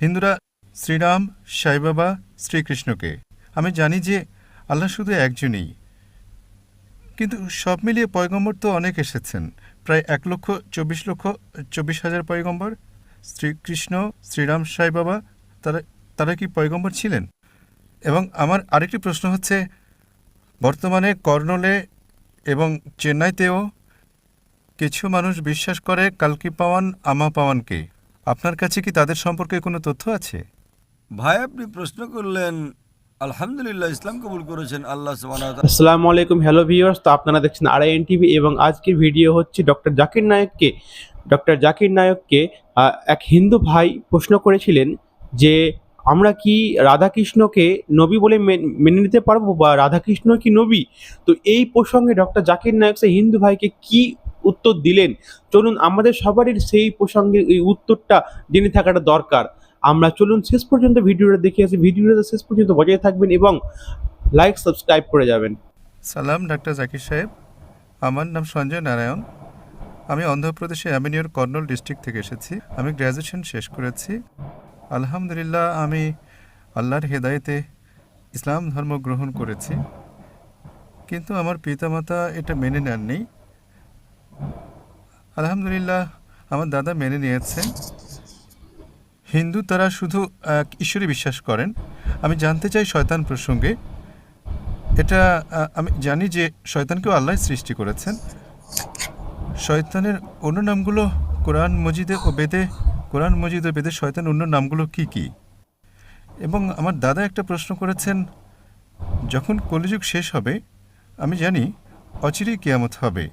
হিন্দুরা শ্রীরাম সাইবাবা শ্রীকৃষ্ণকে। আমি জানি যে আল্লাহ শুধু একজনই। কিন্তু সব মিলিয়ে পয়গম্বর তো অনেক এসেছেন। প্রায় এক লক্ষ, চব্বিশ লক্ষ, চব্বিশ হাজার পয়গম্বর। শ্রীকৃষ্ণ, শ্রীরাম, সাই বাবা, তারা তারা কি পয়গম্বর ছিলেন? এবং আমার আরেকটি প্রশ্ন হচ্ছে, বর্তমানে কর্নলে এবং চেন্নাইতেও কিছু মানুষ বিশ্বাস করে কালকি পাওয়ান, আমা পাওয়ানকে। আপনার কাছে কি তাদের সম্পর্কে কোনো তথ্য আছে? ভাই আপনি প্রশ্ন করলেন আলহামদুলিল্লাহ ইসলাম কবুল করেছেন আল্লাহ সুবহানাহু আসসালামু আলাইকুম হ্যালো ভিউয়ার্স তো আপনারা দেখছেন আরআইএন টিভি এবং আজকের ভিডিও হচ্ছে ডক্টর জাকির নায়ককে ডক্টর জাকির নায়ককে এক হিন্দু ভাই প্রশ্ন করেছিলেন যে আমরা কি রাধাকৃষ্ণকে নবী বলে মেন- মেনে নিতে পারব বা রাধাকৃষ্ণ কি নবী? তো এই প্রসঙ্গে ডক্টর জাকির নায়ক সেই হিন্দু ভাইকে কি উত্তর দিলেন। চলুন, আমাদের সবারই সেই প্রসঙ্গে এই উত্তরটা জেনে থাকাটা দরকার। আমরা চলুন শেষ পর্যন্ত ভিডিওটা দেখে আসি। ভিডিওটা শেষ পর্যন্ত বজায় থাকবেন এবং লাইক সাবস্ক্রাইব করে যাবেন। সালাম, ডাক্তার জাকির সাহেব। আমার নাম সঞ্জয় নারায়ণ। আমি অন্ধ্রপ্রদেশে অ্যামিনিওর কর্নল ডিস্ট্রিক্ট থেকে এসেছি। আমি গ্র্যাজুয়েশন শেষ করেছি। আলহামদুলিল্লাহ, আমি আল্লাহর হেদায়েতে ইসলাম ধর্ম গ্রহণ করেছি। কিন্তু আমার পিতামাতা এটা মেনে নেননি। আলহামদুলিল্লাহ, আমার দাদা মেনে নিয়েছেন হিন্দু তারা শুধু ঈশ্বরে বিশ্বাস করেন। আমি জানতে চাই শয়তান প্রসঙ্গে। এটা আমি জানি যে শয়তানকেও আল্লাহ সৃষ্টি করেছেন। শয়তানের অন্য নামগুলো কোরআন মজিদে ও বেদে, কোরআন মজিদ ও বেদে শয়তান অন্য নামগুলো কি কি? এবং আমার দাদা একটা প্রশ্ন করেছেন, যখন কলিযুগ শেষ হবে, আমি জানি অচিরেই কেয়ামত হবে।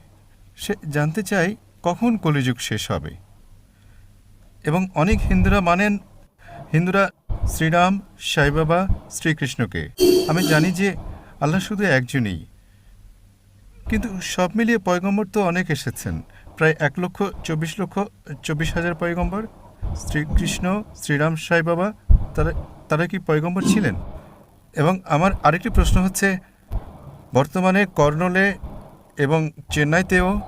সে জানতে চাই কখন কলিযুগ শেষ হবে? এবং অনেক হিন্দুরা মানেন, হিন্দুরা শ্রীরাম, সাইবাবা, শ্রীকৃষ্ণকে। আমি জানি যে আল্লাহ শুধু একজনই। কিন্তু সব মিলিয়ে পয়গম্বর তো অনেক এসেছেন। প্রায় এক লক্ষ, চব্বিশ লক্ষ, চব্বিশ হাজার পয়গম্বর। শ্রীকৃষ্ণ, শ্রীরাম সাই বাবা তারা তারা কি পয়গম্বর ছিলেন? এবং আমার আরেকটি প্রশ্ন হচ্ছে, বর্তমানে কর্নলে এবং চেন্নাইতেও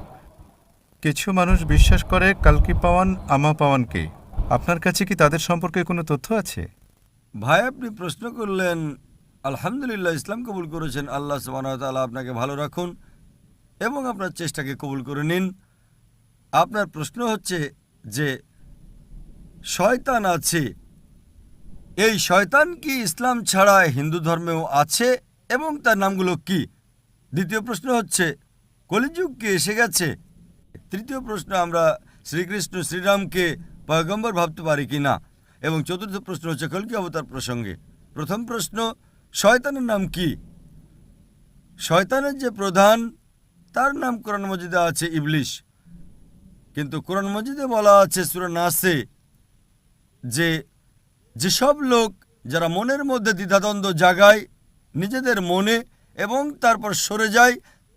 কিছু মানুষ বিশ্বাস করে কালকি পাওয়ান, আমা পাওয়ানকে। আপনার কাছে কি তাদের সম্পর্কে কোনো তথ্য আছে? ভাই, আপনি প্রশ্ন করলেন, আলহামদুলিল্লাহ, ইসলাম কবুল করেছেন। আল্লাহ ওয়া আপনাকে ভালো রাখুন এবং আপনার চেষ্টাকে কবুল করে নিন। আপনার প্রশ্ন হচ্ছে যে, শয়তান আছে। এই শয়তান কি ইসলাম ছাড়া হিন্দু ধর্মেও আছে এবং তার নামগুলো কি? দ্বিতীয় প্রশ্ন হচ্ছে, কলিযুগ কি এসে গেছে? তৃতীয় প্রশ্ন, আমরা শ্রীকৃষ্ণ শ্রীরামকে পয়গম্বর ভাবতে পারি কি না? এবং চতুর্থ প্রশ্ন হচ্ছে কলকি অবতার প্রসঙ্গে। প্রথম প্রশ্ন, শয়তানের নাম কি? শয়তানের যে প্রধান, তার নাম কোরআন মজিদে আছে ইবলিশ। কিন্তু কোরআন মজিদে বলা আছে সুরা নাসে, যে যেসব লোক যারা মনের মধ্যে দ্বিধাদ্বন্দ্ব জাগায়, নিজেদের মনে এবং তারপর সরে যায়,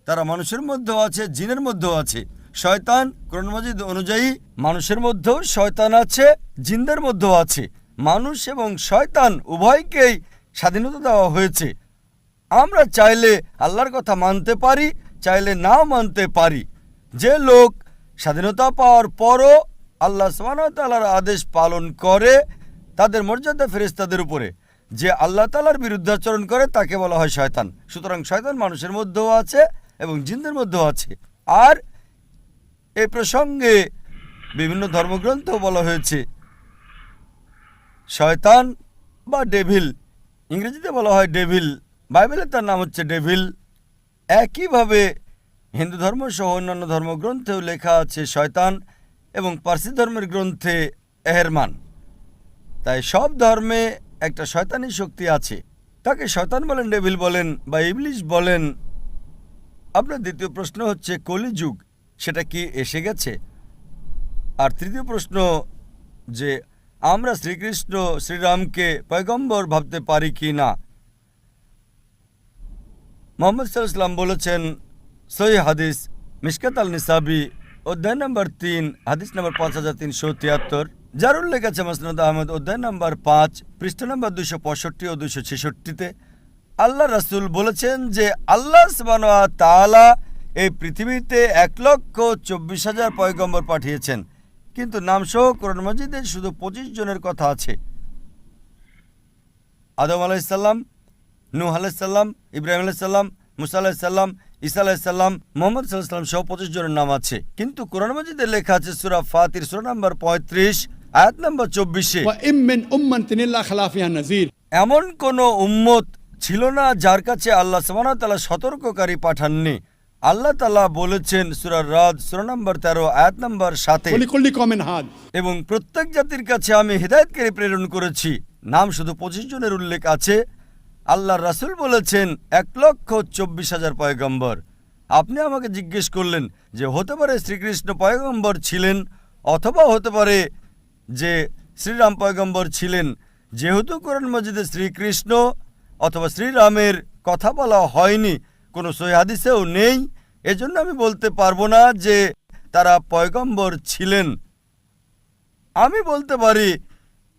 তারা মানুষের মধ্যেও আছে, জিনের মধ্যেও আছে। শয়তান কোরআন মজিদ অনুযায়ী মানুষের মধ্যেও শয়তান আছে, জিন্দের মধ্যেও আছে। মানুষ এবং শয়তান উভয়কেই স্বাধীনতা দেওয়া হয়েছে। আমরা চাইলে আল্লাহর কথা মানতে পারি, চাইলে নাও মানতে পারি। যে লোক স্বাধীনতা পাওয়ার পরও আল্লাহ তাআলার আদেশ পালন করে, তাদের মর্যাদা ফেরেস্তাদের উপরে। যে আল্লাহ তালার বিরুদ্ধাচরণ করে, তাকে বলা হয় শয়তান। সুতরাং শয়তান মানুষের মধ্যেও আছে এবং জিন্দের মধ্যেও আছে। আর এই প্রসঙ্গে বিভিন্ন ধর্মগ্রন্থ বলা হয়েছে। শয়তান বা ডেভিল, ইংরেজিতে বলা হয় ডেভিল, বাইবেলে তার নাম হচ্ছে ডেভিল। একইভাবে হিন্দু ধর্ম সহ অন্যান্য ধর্মগ্রন্থেও লেখা আছে শয়তান এবং পার্সি ধর্মের গ্রন্থে এহেরমান। তাই সব ধর্মে একটা শয়তানি শক্তি আছে। তাকে শয়তান বলেন, ডেভিল বলেন বা ইবলিশ বলেন। আপনার দ্বিতীয় প্রশ্ন হচ্ছে কলিযুগ। সেটা কি এসে গেছে? আর তৃতীয় প্রশ্ন যে আমরা শ্রীকৃষ্ণ শ্রীরামকে পয়গম্বর ভাবতে পারি কি না? মোহাম্মদ সাল্লাম বলেছেন, সহি হাদিস মিশকাত আল নিসাবি অধ্যায় নম্বর তিন, হাদিস নম্বর পাঁচ হাজার তিনশো তিয়াত্তর। যার উল্লেখ আছে মসনদ আহমদ, অধ্যায় নম্বর পাঁচ, পৃষ্ঠ নম্বর দুশো পঁয়ষট্টি ও দুশো ছেষট্টিতে। আল্লাহ রাসুল বলেছেন যে আল্লাহ সুবহানাহু ওয়া তাআলা এই পৃথিবীতে এক লক্ষ চব্বিশ হাজার পয়গম্বর পাঠিয়েছেন। কিন্তু নামসহ কোরআন মজিদের শুধু পঁচিশ জনের কথা আছে। আদম আলাইসাল্লাম নূহ আলাইসাল্লাম ইব্রাহিম আলাইসাল্লাম মুসা আলাইসাল্লাম ইসা আলাইসাল্লাম মোহাম্মদ সাল্লাহাম সহ পঁচিশ জনের নাম আছে। কিন্তু কোরআন মজিদে লেখা আছে সুরা ফাতির সুরা নম্বর পঁয়ত্রিশ আয়াত নম্বর চব্বিশে। এমন কোন উম্মত ছিল না যার কাছে আল্লাহ সামানা তালা সতর্ককারী পাঠাননি। আল্লাহ তালা বলেছেন সুরার রাজ সুরা নম্বর তেরো আয়াত নম্বর সাথে এবং প্রত্যেক জাতির কাছে আমি হৃদায়তকারী প্রেরণ করেছি। নাম শুধু পঁচিশ জনের উল্লেখ আছে। আল্লাহ রাসুল বলেছেন এক লক্ষ চব্বিশ হাজার পয়গম্বর। আপনি আমাকে জিজ্ঞেস করলেন যে হতে পারে শ্রীকৃষ্ণ পয়গম্বর ছিলেন অথবা হতে পারে যে শ্রীরাম পয়গম্বর ছিলেন। যেহেতু কোরআন মজিদে শ্রীকৃষ্ণ অথবা শ্রীরামের কথা বলা হয়নি কোনো হাদিসেও নেই। এজন্য আমি বলতে পারব না যে তারা পয়গম্বর ছিলেন। আমি বলতে পারি,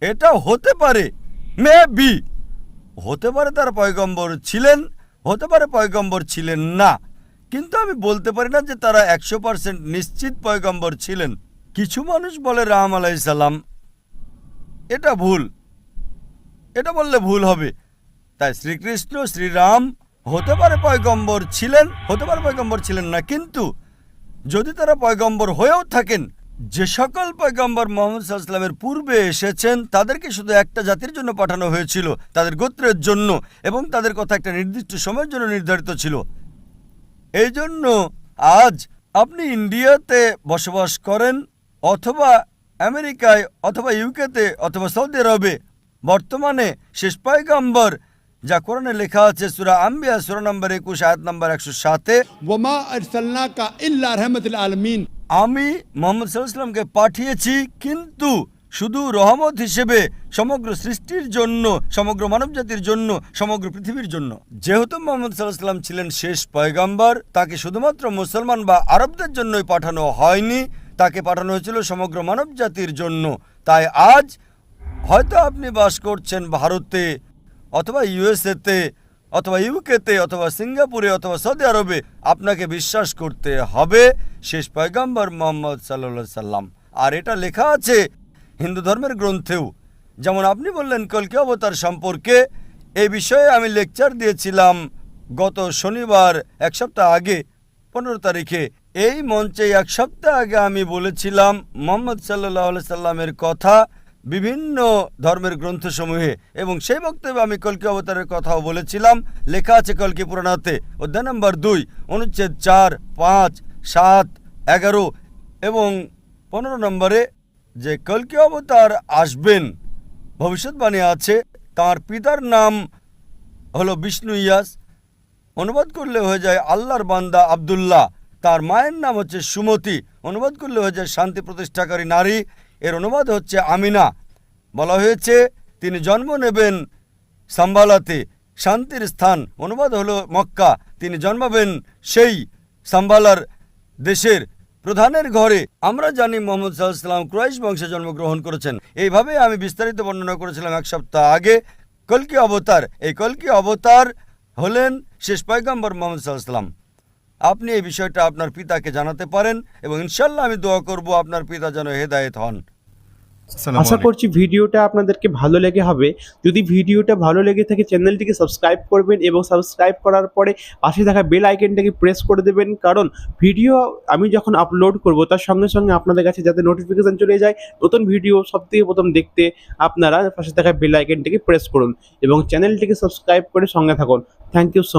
এটা হতে পারে মে বি হতে পারে তারা পয়গম্বর ছিলেন, হতে পারে পয়গম্বর ছিলেন না। কিন্তু আমি বলতে পারি না যে তারা একশো পার্সেন্ট নিশ্চিত পয়গম্বর ছিলেন। কিছু মানুষ বলে রাম আলাইসাল্লাম এটা ভুল। এটা বললে ভুল হবে। তাই শ্রীকৃষ্ণ, শ্রীরাম হতে পারে পয়গম্বর ছিলেন, হতে পারে পয়গম্বর ছিলেন না, কিন্তু যদি তারা পয়গম্বর হয়েও থাকেন, যে সকল পয়গম্বর মোহাম্মদ সাল্লামের পূর্বে এসেছেন, তাদেরকে শুধু একটা জাতির জন্য পাঠানো হয়েছিল, তাদের গোত্রের জন্য, এবং তাদের কথা একটা নির্দিষ্ট সময়ের জন্য নির্ধারিত ছিল। এই জন্য আজ আপনি ইন্ডিয়াতে বসবাস করেন, অথবা আমেরিকায়, অথবা ইউকেতে, অথবা সৌদি আরবে, বর্তমানে শেষ পয়গম্বর যা কোরআনে লেখা আছে সুরা আম্বিয়া সুরা নম্বর একুশ আয়াত নম্বর একশো সাতে। আলমিন। আমি মোহাম্মদ সাল্লামকে পাঠিয়েছি কিন্তু শুধু রহমত হিসেবে সমগ্র সৃষ্টির জন্য সমগ্র মানবজাতির জন্য সমগ্র পৃথিবীর জন্য। যেহেতু মোহাম্মদ সাল্লাহাম ছিলেন শেষ পয়গাম্বার তাকে শুধুমাত্র মুসলমান বা আরবদের জন্যই পাঠানো হয়নি তাকে পাঠানো হয়েছিল সমগ্র মানবজাতির জন্য। তাই আজ হয়তো আপনি বাস করছেন ভারতে অথবা ইউএসএতে, অথবা ইউকেতে, অথবা সিঙ্গাপুরে, অথবা সৌদি আরবে আপনাকে বিশ্বাস করতে হবে। শেষ পয়গাম্বর মোহাম্মদ সাল্লা সাল্লাম। আর এটা লেখা আছে হিন্দু ধর্মের গ্রন্থেও। যেমন আপনি বললেন কলকি অবতার সম্পর্কে। এই বিষয়ে আমি লেকচার দিয়েছিলাম গত শনিবার, এক সপ্তাহ আগে, পনেরো তারিখে। এই মঞ্চে এক সপ্তাহ আগে আমি বলেছিলাম, মোহাম্মদ সাল্লাহ সাল্লামের কথা বিভিন্ন ধর্মের গ্রন্থসমূহে। এবং সেই বক্তব্যে আমি কলকি অবতারের কথাও বলেছিলাম। লেখা আছে কলকি পুরাণাতে, অধ্যায় নম্বর দুই, অনুচ্ছেদ চার, পাঁচ, সাত, এগারো এবং পনেরো নম্বরে যে কলকি অবতার আসবেন, ভবিষ্যৎবাণী আছে, তার পিতার নাম হলো বিষ্ণু ইয়াস। অনুবাদ করলে হয়ে যায় আল্লাহর বান্দা আব্দুল্লাহ। তার মায়ের নাম হচ্ছে সুমতি। অনুবাদ করলে হয়ে যায় শান্তি প্রতিষ্ঠাকারী নারী। এর অনুবাদ হচ্ছে আমিনা। বলা হয়েছে, তিনি জন্ম নেবেন সাম্বালাতে, শান্তির স্থান। অনুবাদ হলো মক্কা। তিনি জন্মাবেন সেই সাম্বালার দেশের প্রধানের ঘরে। আমরা জানি মোহাম্মদ সাল্লাম ক্রয়েশ বংশে জন্মগ্রহণ করেছেন। এইভাবে আমি বিস্তারিত বর্ণনা করেছিলাম এক সপ্তাহ আগে। কলকি অবতার। এই কলকি অবতার হলেন শেষ পয়গম্বর মোহাম্মদ সাল্লাম আপনি এই বিষয়টা আপনার পিতাকে জানাতে পারেন এবং ইনশাল্লাহ আমি দোয়া করব আপনার পিতা যেন হেদায়েত হন। আশা করছি ভিডিওটা আপনাদেরকে ভালো লেগে হবে। যদি ভিডিওটা ভালো লেগে থাকে চ্যানেলটিকে সাবস্ক্রাইব করবেন এবং সাবস্ক্রাইব করার পরে পাশে থাকা বেল আইকনটাকে প্রেস করে দেবেন। কারণ ভিডিও আমি যখন আপলোড করব তার সঙ্গে সঙ্গে আপনাদের কাছে যাতে নোটিফিকেশান চলে যায় নতুন ভিডিও সব থেকে প্রথম দেখতে আপনারা পাশে থাকা বেল আইকনটাকে প্রেস করুন এবং চ্যানেলটিকে সাবস্ক্রাইব করে সঙ্গে থাকুন। Thank you so